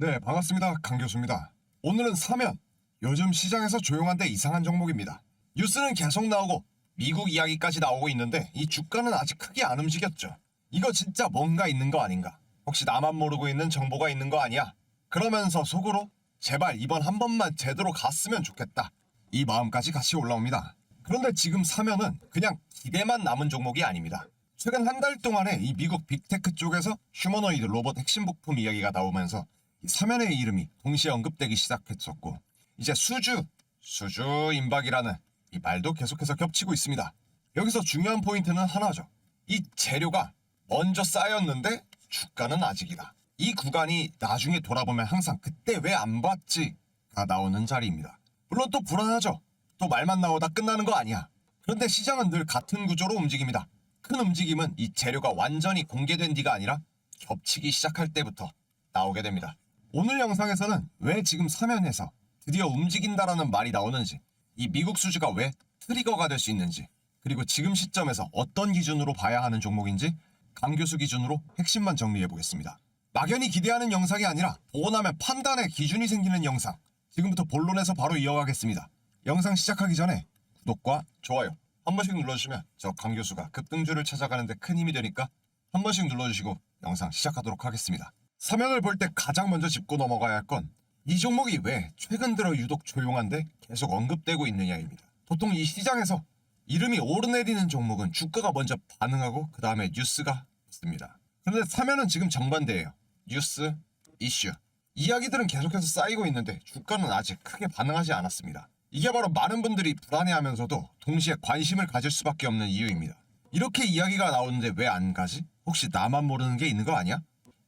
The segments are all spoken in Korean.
네, 반갑습니다. 강 교수입니다. 오늘은 사면. 요즘 시장에서 조용한데 이상한 종목입니다. 뉴스는 계속 나오고 미국 이야기까지 나오고 있는데 이 주가는 아직 크게 안 움직였죠. 이거 진짜 뭔가 있는 거 아닌가? 혹시 나만 모르고 있는 정보가 있는 거 아니야? 그러면서 속으로 제발 이번 한 번만 제대로 갔으면 좋겠다. 이 마음까지 같이 올라옵니다. 그런데 지금 사면은 그냥 기대만 남은 종목이 아닙니다. 최근 한 달 동안에 이 미국 빅테크 쪽에서 휴머노이드 로봇 핵심 부품 이야기가 나오면서 이 사면의 이름이 동시에 언급되기 시작했었고 이제 수주, 수주 임박이라는 이 말도 계속해서 겹치고 있습니다. 여기서 중요한 포인트는 하나죠. 이 재료가 먼저 쌓였는데 주가는 아직이다. 이 구간이 나중에 돌아보면 항상 그때 왜 안 봤지가 나오는 자리입니다. 물론 또 불안하죠. 또 말만 나오다 끝나는 거 아니야. 그런데 시장은 늘 같은 구조로 움직입니다. 큰 움직임은 이 재료가 완전히 공개된 뒤가 아니라 겹치기 시작할 때부터 나오게 됩니다. 오늘 영상에서는 왜 지금 사면에서 드디어 움직인다라는 말이 나오는지, 이 미국 수주가 왜 트리거가 될 수 있는지, 그리고 지금 시점에서 어떤 기준으로 봐야 하는 종목인지 강 교수 기준으로 핵심만 정리해 보겠습니다. 막연히 기대하는 영상이 아니라 보고 나면 판단의 기준이 생기는 영상. 지금부터 본론에서 바로 이어가겠습니다. 영상 시작하기 전에 구독과 좋아요 한 번씩 눌러주시면 저 강 교수가 급등주를 찾아가는데 큰 힘이 되니까 한 번씩 눌러주시고 영상 시작하도록 하겠습니다. 사면을 볼 때 가장 먼저 짚고 넘어가야 할 건 이 종목이 왜 최근 들어 유독 조용한데 계속 언급되고 있느냐입니다. 보통 이 시장에서 이름이 오르내리는 종목은 주가가 먼저 반응하고 그 다음에 뉴스가 붙습니다. 그런데 사면은 지금 정반대예요. 뉴스, 이슈. 이야기들은 계속해서 쌓이고 있는데 주가는 아직 크게 반응하지 않았습니다. 이게 바로 많은 분들이 불안해하면서도 동시에 관심을 가질 수밖에 없는 이유입니다. 이렇게 이야기가 나오는데 왜 안 가지? 혹시 나만 모르는 게 있는 거 아니야?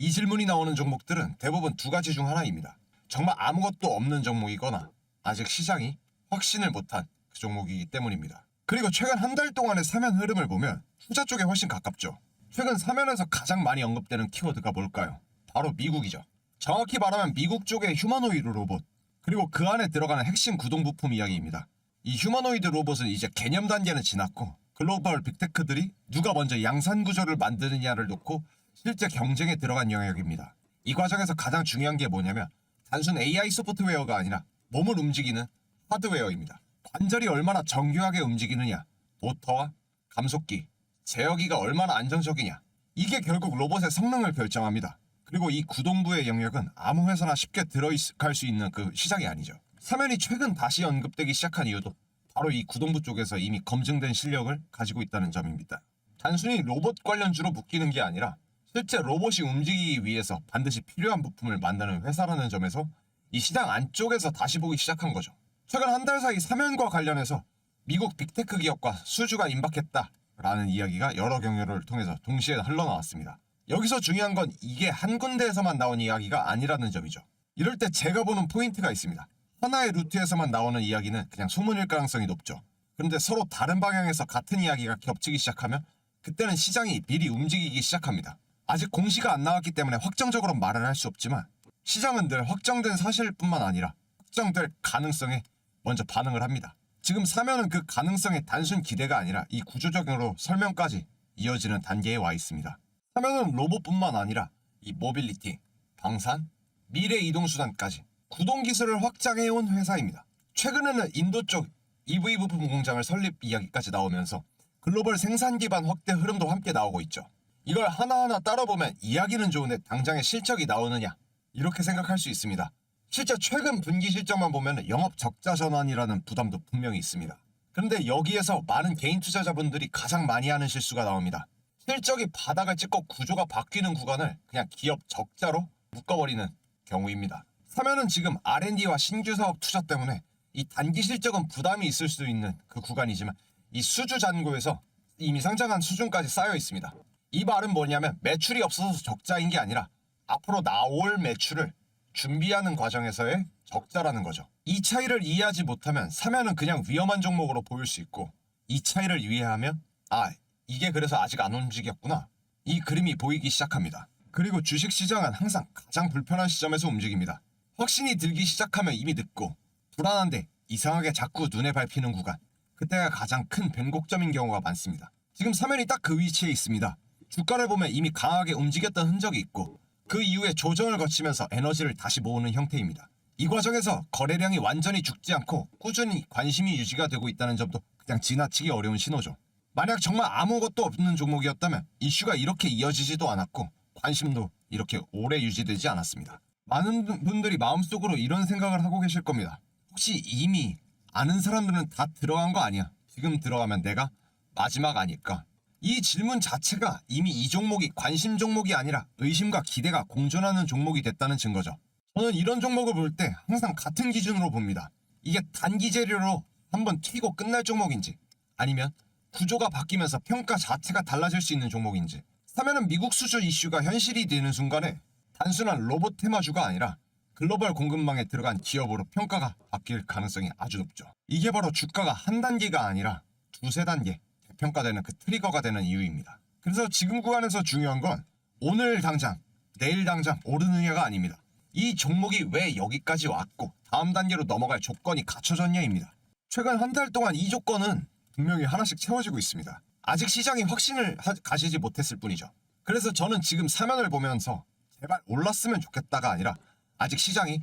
이 질문이 나오는 종목들은 대부분 두 가지 중 하나입니다. 정말 아무것도 없는 종목이거나 아직 시장이 확신을 못한 그 종목이기 때문입니다. 그리고 최근 한 달 동안의 사면 흐름을 보면 투자 쪽에 훨씬 가깝죠. 최근 사면에서 가장 많이 언급되는 키워드가 뭘까요? 바로 미국이죠. 정확히 말하면 미국 쪽의 휴머노이드 로봇 그리고 그 안에 들어가는 핵심 구동 부품 이야기입니다. 이 휴머노이드 로봇은 이제 개념 단계는 지났고 글로벌 빅테크들이 누가 먼저 양산 구조를 만드느냐를 놓고 실제 경쟁에 들어간 영역입니다. 이 과정에서 가장 중요한 게 뭐냐면 단순 AI 소프트웨어가 아니라 몸을 움직이는 하드웨어입니다. 관절이 얼마나 정교하게 움직이느냐, 모터와 감속기, 제어기가 얼마나 안정적이냐. 이게 결국 로봇의 성능을 결정합니다. 그리고 이 구동부의 영역은 아무 회사나 쉽게 들어갈 수 있는 그 시장이 아니죠. 사면이 최근 다시 언급되기 시작한 이유도 바로 이 구동부 쪽에서 이미 검증된 실력을 가지고 있다는 점입니다. 단순히 로봇 관련주로 묶이는 게 아니라 실제 로봇이 움직이기 위해서 반드시 필요한 부품을 만드는 회사라는 점에서 이 시장 안쪽에서 다시 보기 시작한 거죠. 최근 한 달 사이 사면과 관련해서 미국 빅테크 기업과 수주가 임박했다라는 이야기가 여러 경로를 통해서 동시에 흘러나왔습니다. 여기서 중요한 건 이게 한 군데에서만 나온 이야기가 아니라는 점이죠. 이럴 때 제가 보는 포인트가 있습니다. 하나의 루트에서만 나오는 이야기는 그냥 소문일 가능성이 높죠. 그런데 서로 다른 방향에서 같은 이야기가 겹치기 시작하면 그때는 시장이 미리 움직이기 시작합니다. 아직 공시가 안 나왔기 때문에 확정적으로 말은 할수 없지만 시장은 늘 확정된 사실뿐만 아니라 확정될 가능성에 먼저 반응을 합니다. 지금 사면은 그 가능성의 단순 기대가 아니라 이 구조적으로 설명까지 이어지는 단계에 와 있습니다. 사면은 로봇뿐만 아니라 이 모빌리티, 방산, 미래 이동 수단까지 구동 기술을 확장해 온 회사입니다. 최근에는 인도 쪽 EV 부품 공장을 설립 이야기까지 나오면서 글로벌 생산 기반 확대 흐름도 함께 나오고 있죠. 이걸 하나하나 따라보면 이야기는 좋은데 당장의 실적이 나오느냐 이렇게 생각할 수 있습니다. 실제 최근 분기 실적만 보면 영업 적자 전환이라는 부담도 분명히 있습니다. 그런데 여기에서 많은 개인 투자자분들이 가장 많이 하는 실수가 나옵니다. 실적이 바닥을 찍고 구조가 바뀌는 구간을 그냥 기업 적자로 묶어버리는 경우입니다. 사면은 지금 R&D와 신규 사업 투자 때문에 이 단기 실적은 부담이 있을 수 있는 그 구간이지만 이 수주 잔고에서 이미 상장한 수준까지 쌓여 있습니다. 이 말은 뭐냐면 매출이 없어서 적자인 게 아니라 앞으로 나올 매출을 준비하는 과정에서의 적자라는 거죠. 이 차이를 이해하지 못하면 사면은 그냥 위험한 종목으로 보일 수 있고 이 차이를 이해하면 아 이게 그래서 아직 안 움직였구나 이 그림이 보이기 시작합니다. 그리고 주식 시장은 항상 가장 불편한 시점에서 움직입니다. 확신이 들기 시작하면 이미 늦고 불안한데 이상하게 자꾸 눈에 밟히는 구간 그때가 가장 큰 변곡점인 경우가 많습니다. 지금 사면이 딱 그 위치에 있습니다. 주가를 보면 이미 강하게 움직였던 흔적이 있고 그 이후에 조정을 거치면서 에너지를 다시 모으는 형태입니다. 이 과정에서 거래량이 완전히 죽지 않고 꾸준히 관심이 유지가 되고 있다는 점도 그냥 지나치기 어려운 신호죠. 만약 정말 아무것도 없는 종목이었다면 이슈가 이렇게 이어지지도 않았고 관심도 이렇게 오래 유지되지 않았습니다. 많은 분들이 마음속으로 이런 생각을 하고 계실 겁니다. 혹시 이미 아는 사람들은 다 들어간 거 아니야? 지금 들어가면 내가 마지막 아닐까? 이 질문 자체가 이미 이 종목이 관심 종목이 아니라 의심과 기대가 공존하는 종목이 됐다는 증거죠. 저는 이런 종목을 볼 때 항상 같은 기준으로 봅니다. 이게 단기 재료로 한번 튀고 끝날 종목인지 아니면 구조가 바뀌면서 평가 자체가 달라질 수 있는 종목인지 사면은 미국 수주 이슈가 현실이 되는 순간에 단순한 로봇 테마주가 아니라 글로벌 공급망에 들어간 기업으로 평가가 바뀔 가능성이 아주 높죠. 이게 바로 주가가 한 단계가 아니라 두세 단계 평가되는 그 트리거가 되는 이유입니다. 그래서 지금 구간에서 중요한 건 오늘 당장, 내일 당장 오르느냐가 아닙니다. 이 종목이 왜 여기까지 왔고 다음 단계로 넘어갈 조건이 갖춰졌냐입니다. 최근 한 달 동안 이 조건은 분명히 하나씩 채워지고 있습니다. 아직 시장이 확신을 하- 가지지 못했을 뿐이죠. 그래서 저는 지금 사면을 보면서 제발 올랐으면 좋겠다가 아니라 아직 시장이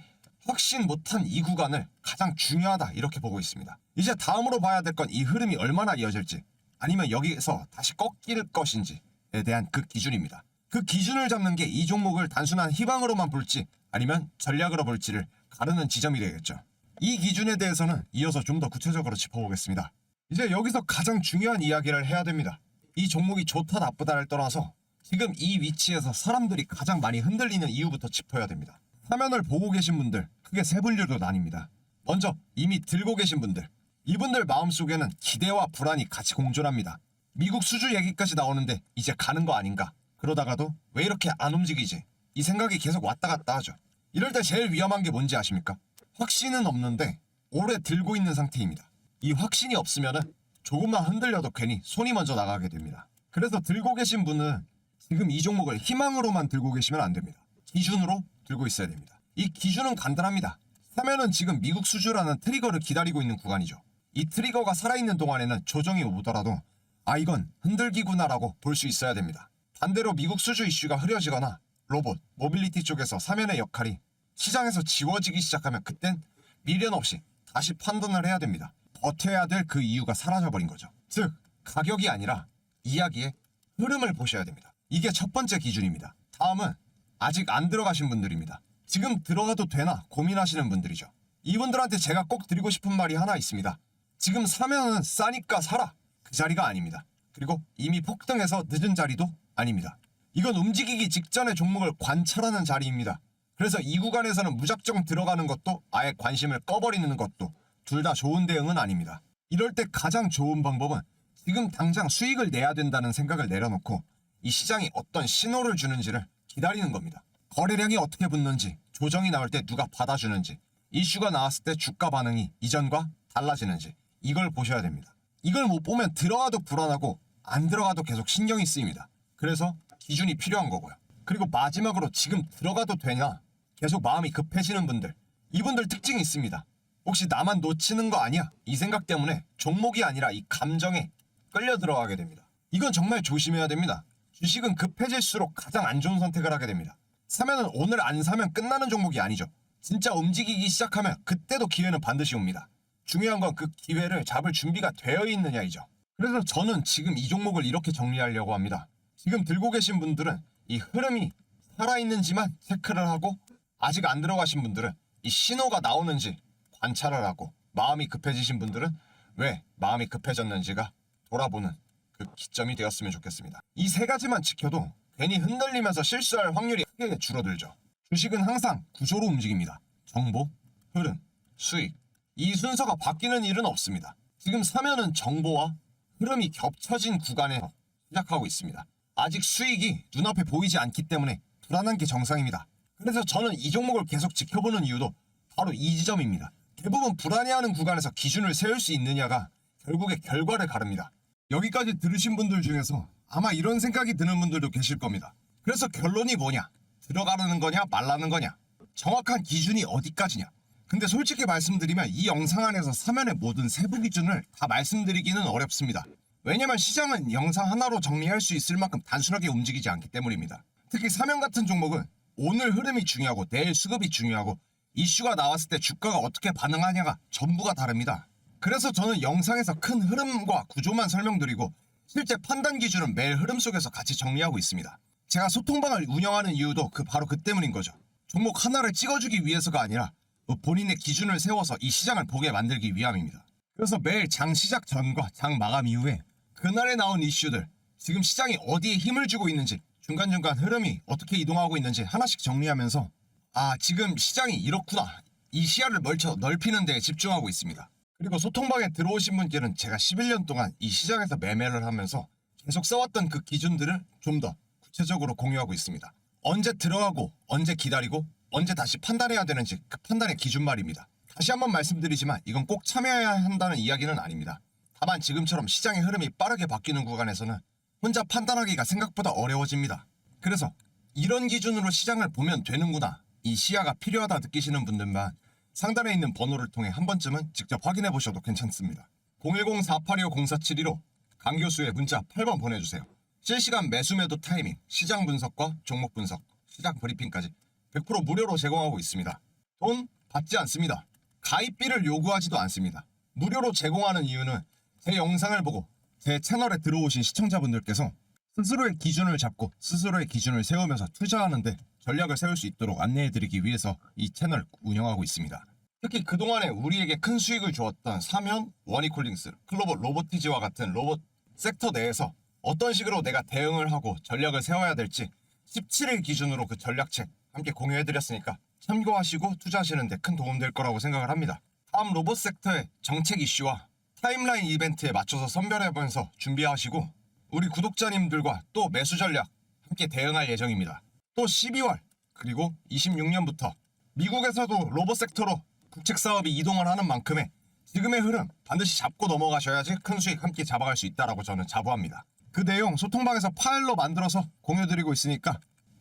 확신 못한 이 구간을 가장 중요하다 이렇게 보고 있습니다. 이제 다음으로 봐야 될 건 이 흐름이 얼마나 이어질지 아니면 여기서 다시 꺾일 것인지에 대한 그 기준입니다. 그 기준을 잡는 게 이 종목을 단순한 희망으로만 볼지 아니면 전략으로 볼지를 가르는 지점이 되겠죠. 이 기준에 대해서는 이어서 좀 더 구체적으로 짚어보겠습니다. 이제 여기서 가장 중요한 이야기를 해야 됩니다. 이 종목이 좋다 나쁘다를 떠나서 지금 이 위치에서 사람들이 가장 많이 흔들리는 이유부터 짚어야 됩니다. 화면을 보고 계신 분들 크게 세 분류로 나뉩니다. 먼저 이미 들고 계신 분들 이분들 마음속에는 기대와 불안이 같이 공존합니다. 미국 수주 얘기까지 나오는데 이제 가는 거 아닌가? 그러다가도 왜 이렇게 안 움직이지? 이 생각이 계속 왔다 갔다 하죠. 이럴 때 제일 위험한 게 뭔지 아십니까? 확신은 없는데 오래 들고 있는 상태입니다. 이 확신이 없으면은 조금만 흔들려도 괜히 손이 먼저 나가게 됩니다. 그래서 들고 계신 분은 지금 이 종목을 희망으로만 들고 계시면 안 됩니다. 기준으로 들고 있어야 됩니다. 이 기준은 간단합니다. 사면은 지금 미국 수주라는 트리거를 기다리고 있는 구간이죠. 이 트리거가 살아있는 동안에는 조정이 오더라도 아 이건 흔들기구나라고 볼 수 있어야 됩니다. 반대로 미국 수주 이슈가 흐려지거나 로봇, 모빌리티 쪽에서 사면의 역할이 시장에서 지워지기 시작하면 그땐 미련 없이 다시 판단을 해야 됩니다. 버텨야 될 그 이유가 사라져버린 거죠. 즉 가격이 아니라 이야기의 흐름을 보셔야 됩니다. 이게 첫 번째 기준입니다. 다음은 아직 안 들어가신 분들입니다. 지금 들어가도 되나 고민하시는 분들이죠. 이분들한테 제가 꼭 드리고 싶은 말이 하나 있습니다. 지금 사면은 싸니까 사라. 그 자리가 아닙니다. 그리고 이미 폭등해서 늦은 자리도 아닙니다. 이건 움직이기 직전의 종목을 관찰하는 자리입니다. 그래서 이 구간에서는 무작정 들어가는 것도 아예 관심을 꺼버리는 것도 둘 다 좋은 대응은 아닙니다. 이럴 때 가장 좋은 방법은 지금 당장 수익을 내야 된다는 생각을 내려놓고 이 시장이 어떤 신호를 주는지를 기다리는 겁니다. 거래량이 어떻게 붙는지, 조정이 나올 때 누가 받아주는지, 이슈가 나왔을 때 주가 반응이 이전과 달라지는지 이걸 보셔야 됩니다. 이걸 못 보면 들어가도 불안하고 안 들어가도 계속 신경이 쓰입니다. 그래서 기준이 필요한 거고요. 그리고 마지막으로 지금 들어가도 되냐 계속 마음이 급해지는 분들 이분들 특징이 있습니다. 혹시 나만 놓치는 거 아니야? 이 생각 때문에 종목이 아니라 이 감정에 끌려 들어가게 됩니다. 이건 정말 조심해야 됩니다. 주식은 급해질수록 가장 안 좋은 선택을 하게 됩니다. 사면은 오늘 안 사면 끝나는 종목이 아니죠. 진짜 움직이기 시작하면 그때도 기회는 반드시 옵니다. 중요한 건 그 기회를 잡을 준비가 되어 있느냐이죠. 그래서 저는 지금 이 종목을 이렇게 정리하려고 합니다. 지금 들고 계신 분들은 이 흐름이 살아있는지만 체크를 하고 아직 안 들어가신 분들은 이 신호가 나오는지 관찰을 하고 마음이 급해지신 분들은 왜 마음이 급해졌는지가 돌아보는 그 기점이 되었으면 좋겠습니다. 이 세 가지만 지켜도 괜히 흔들리면서 실수할 확률이 크게 줄어들죠. 주식은 항상 구조로 움직입니다. 정보, 흐름, 수익. 이 순서가 바뀌는 일은 없습니다. 지금 사면은 정보와 흐름이 겹쳐진 구간에서 시작하고 있습니다. 아직 수익이 눈앞에 보이지 않기 때문에 불안한 게 정상입니다. 그래서 저는 이 종목을 계속 지켜보는 이유도 바로 이 지점입니다. 대부분 불안해하는 구간에서 기준을 세울 수 있느냐가 결국에 결과를 가릅니다. 여기까지 들으신 분들 중에서 아마 이런 생각이 드는 분들도 계실 겁니다. 그래서 결론이 뭐냐? 들어가라는 거냐, 말라는 거냐? 정확한 기준이 어디까지냐? 근데 솔직히 말씀드리면 이 영상 안에서 사면의 모든 세부 기준을 다 말씀드리기는 어렵습니다. 왜냐면 시장은 영상 하나로 정리할 수 있을 만큼 단순하게 움직이지 않기 때문입니다. 특히 사면 같은 종목은 오늘 흐름이 중요하고 내일 수급이 중요하고 이슈가 나왔을 때 주가가 어떻게 반응하냐가 전부가 다릅니다. 그래서 저는 영상에서 큰 흐름과 구조만 설명드리고 실제 판단 기준은 매일 흐름 속에서 같이 정리하고 있습니다. 제가 소통방을 운영하는 이유도 그 바로 그 때문인 거죠. 종목 하나를 찍어주기 위해서가 아니라 본인의 기준을 세워서 이 시장을 보게 만들기 위함입니다. 그래서 매일 장 시작 전과 장 마감 이후에 그날에 나온 이슈들, 지금 시장이 어디에 힘을 주고 있는지, 중간중간 흐름이 어떻게 이동하고 있는지 하나씩 정리하면서 아, 지금 시장이 이렇구나. 이 시야를 멀쳐 넓히는 데 집중하고 있습니다. 그리고 소통방에 들어오신 분께는 제가 11년 동안 이 시장에서 매매를 하면서 계속 써왔던 그 기준들을 좀 더 구체적으로 공유하고 있습니다. 언제 들어가고, 언제 기다리고, 언제 다시 판단해야 되는지 그 판단의 기준 말입니다. 다시 한번 말씀드리지만 이건 꼭 참여해야 한다는 이야기는 아닙니다. 다만 지금처럼 시장의 흐름이 빠르게 바뀌는 구간에서는 혼자 판단하기가 생각보다 어려워집니다. 그래서 이런 기준으로 시장을 보면 되는구나. 이 시야가 필요하다 느끼시는 분들만 상단에 있는 번호를 통해 한 번쯤은 직접 확인해 보셔도 괜찮습니다. 010-482-0472로 강 교수의 문자 8번 보내주세요. 실시간 매수 매도 타이밍, 시장 분석과 종목 분석, 시장 브리핑까지 100% 무료로 제공하고 있습니다. 돈 받지 않습니다. 가입비를 요구하지도 않습니다. 무료로 제공하는 이유는 제 영상을 보고 제 채널에 들어오신 시청자분들께서 스스로의 기준을 잡고 스스로의 기준을 세우면서 투자하는데 전략을 세울 수 있도록 안내해드리기 위해서 이 채널 운영하고 있습니다. 특히 그동안에 우리에게 큰 수익을 주었던 사면, 원이콜링스, 클로버 로보티즈와 같은 로봇 섹터 내에서 어떤 식으로 내가 대응을 하고 전략을 세워야 될지 17일 기준으로 그 전략책 함께 공유해드렸으니까 참고하시고 투자하시는데 큰 도움 될 거라고 생각을 합니다. 다음 로봇 섹터의 정책 이슈와 타임라인 이벤트에 맞춰서 선별해보면서 준비하시고 우리 구독자님들과 또 매수 전략 함께 대응할 예정입니다. 또 12월 그리고 26년부터 미국에서도 로봇 섹터로 국책 사업이 이동을 하는 만큼의 지금의 흐름 반드시 잡고 넘어가셔야지 큰 수익 함께 잡아갈 수 있다라고 저는 자부합니다. 그 내용 소통방에서 파일로 만들어서 공유드리고 있으니까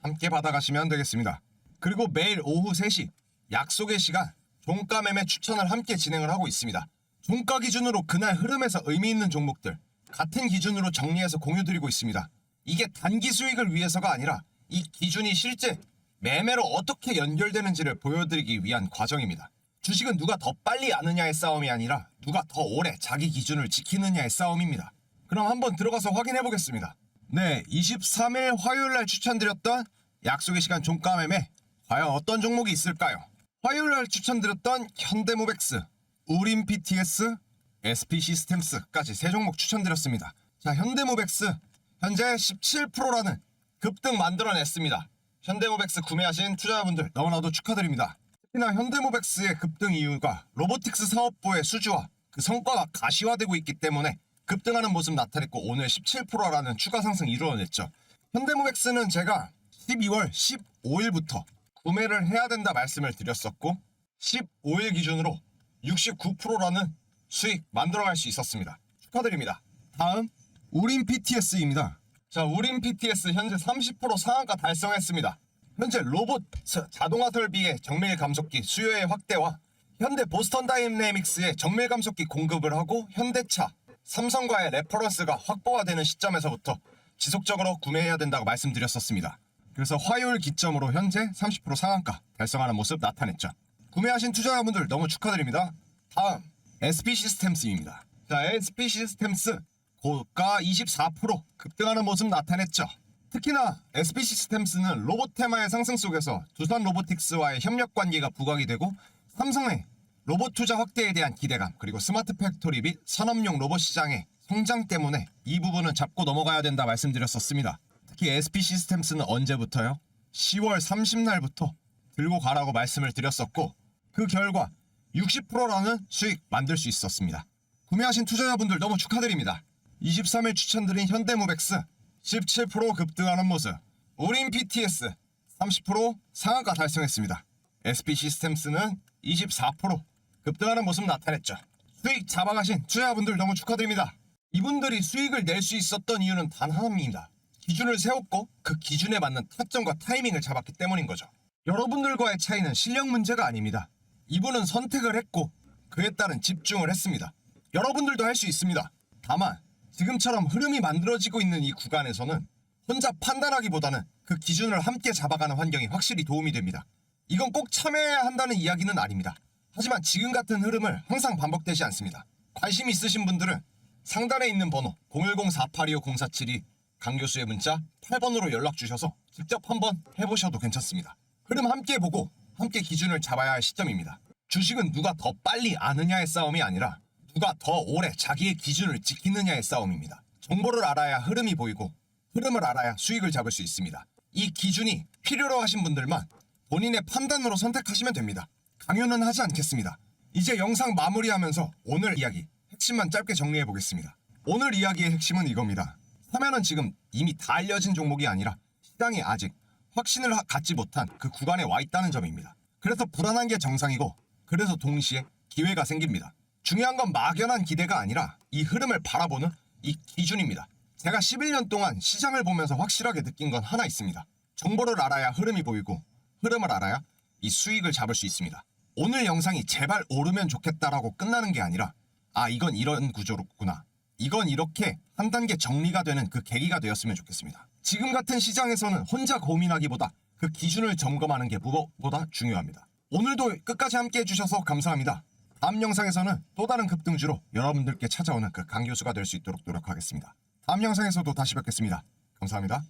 함께 받아가시면 되겠습니다. 그리고 매일 오후 3시 약속의 시간 종가 매매 추천을 함께 진행을 하고 있습니다. 종가 기준으로 그날 흐름에서 의미 있는 종목들 같은 기준으로 정리해서 공유드리고 있습니다. 이게 단기 수익을 위해서가 아니라 이 기준이 실제 매매로 어떻게 연결되는지를 보여드리기 위한 과정입니다. 주식은 누가 더 빨리 아느냐의 싸움이 아니라 누가 더 오래 자기 기준을 지키느냐의 싸움입니다. 그럼 한번 들어가서 확인해 보겠습니다. 네, 23일 화요일 날 추천드렸던 약속의 시간 종가 매매 과연 어떤 종목이 있을까요? 화요일 날 추천드렸던 현대모백스, 우림 PTS, SP 시스템스까지 세 종목 추천드렸습니다. 자, 현대모백스 현재 17%라는 급등 만들어냈습니다. 현대모백스 구매하신 투자자분들 너무나도 축하드립니다. 특히나 현대모백스의 급등 이유가 로보틱스 사업부의 수주와 그 성과가 가시화되고 있기 때문에 급등하는 모습 나타냈고 오늘 17%라는 추가 상승 이루어냈죠. 현대모백스는 제가 12월 15일부터 구매를 해야 된다 말씀을 드렸었고 15일 기준으로 69%라는 수익 만들어갈 수 있었습니다. 축하드립니다. 다음 우린 PTS입니다. 자, 우린 PTS 현재 30% 상한가 달성했습니다. 현재 로봇 서- 자동화 설비의 정밀 감속기 수요의 확대와 현대 보스턴 다이내믹스의 정밀 감속기 공급을 하고 현대차, 삼성과의 레퍼런스가 확보가 되는 시점에서부터 지속적으로 구매해야 된다고 말씀드렸었습니다. 그래서 화요일 기점으로 현재 30% 상한가 달성하는 모습 나타냈죠. 구매하신 투자자분들 너무 축하드립니다. 다음 SP 시스템스입니다. 자, SP 시스템스 고가 24% 급등하는 모습 나타냈죠. 특히나 SP 시스템스는 로봇 테마의 상승 속에서 두산 로보틱스와의 협력 관계가 부각이 되고 삼성의 로봇 투자 확대에 대한 기대감 그리고 스마트 팩토리 및 산업용 로봇 시장의 성장 때문에 이 부분은 잡고 넘어가야 된다 말씀드렸었습니다. 특히 SP 시스템스는 언제부터요? 10월 30날부터 들고 가라고 말씀을 드렸었고 그 결과 60%라는 수익 만들 수 있었습니다. 구매하신 투자자분들 너무 축하드립니다. 23일 추천드린 현대무백스 17% 급등하는 모습 우린 PTS 30% 상한가 달성했습니다. SP 시스템스는 24% 급등하는 모습 나타냈죠. 수익 잡아가신 투자자분들 너무 축하드립니다. 이분들이 수익을 낼 수 있었던 이유는 단 하나입니다. 기준을 세웠고 그 기준에 맞는 타점과 타이밍을 잡았기 때문인 거죠. 여러분들과의 차이는 실력 문제가 아닙니다. 이분은 선택을 했고 그에 따른 집중을 했습니다. 여러분들도 할 수 있습니다. 다만 지금처럼 흐름이 만들어지고 있는 이 구간에서는 혼자 판단하기보다는 그 기준을 함께 잡아가는 환경이 확실히 도움이 됩니다. 이건 꼭 참여해야 한다는 이야기는 아닙니다. 하지만 지금 같은 흐름을 항상 반복되지 않습니다. 관심 있으신 분들은 상단에 있는 번호 010-4825-047이 강 교수의 문자 8번으로 연락 주셔서 직접 한번 해보셔도 괜찮습니다. 흐름 함께 보고 함께 기준을 잡아야 할 시점입니다. 주식은 누가 더 빨리 아느냐의 싸움이 아니라 누가 더 오래 자기의 기준을 지키느냐의 싸움입니다. 정보를 알아야 흐름이 보이고 흐름을 알아야 수익을 잡을 수 있습니다. 이 기준이 필요로 하신 분들만 본인의 판단으로 선택하시면 됩니다. 강요는 하지 않겠습니다. 이제 영상 마무리하면서 오늘 이야기 핵심만 짧게 정리해 보겠습니다. 오늘 이야기의 핵심은 이겁니다. 화면은 지금 이미 다 알려진 종목이 아니라 시장이 아직 확신을 하- 갖지 못한 그 구간에 와 있다는 점입니다. 그래서 불안한 게 정상이고 그래서 동시에 기회가 생깁니다. 중요한 건 막연한 기대가 아니라 이 흐름을 바라보는 이 기준입니다. 제가 11년 동안 시장을 보면서 확실하게 느낀 건 하나 있습니다. 정보를 알아야 흐름이 보이고 흐름을 알아야 이 수익을 잡을 수 있습니다. 오늘 영상이 제발 오르면 좋겠다라고 끝나는 게 아니라 아 이건 이런 구조로구나. 이건 이렇게 한 단계 정리가 되는 그 계기가 되었으면 좋겠습니다. 지금 같은 시장에서는 혼자 고민하기보다 그 기준을 점검하는 게 무엇보다 중요합니다. 오늘도 끝까지 함께 해주셔서 감사합니다. 다음 영상에서는 또 다른 급등주로 여러분들께 찾아오는 그 강 교수가 될 수 있도록 노력하겠습니다. 다음 영상에서도 다시 뵙겠습니다. 감사합니다.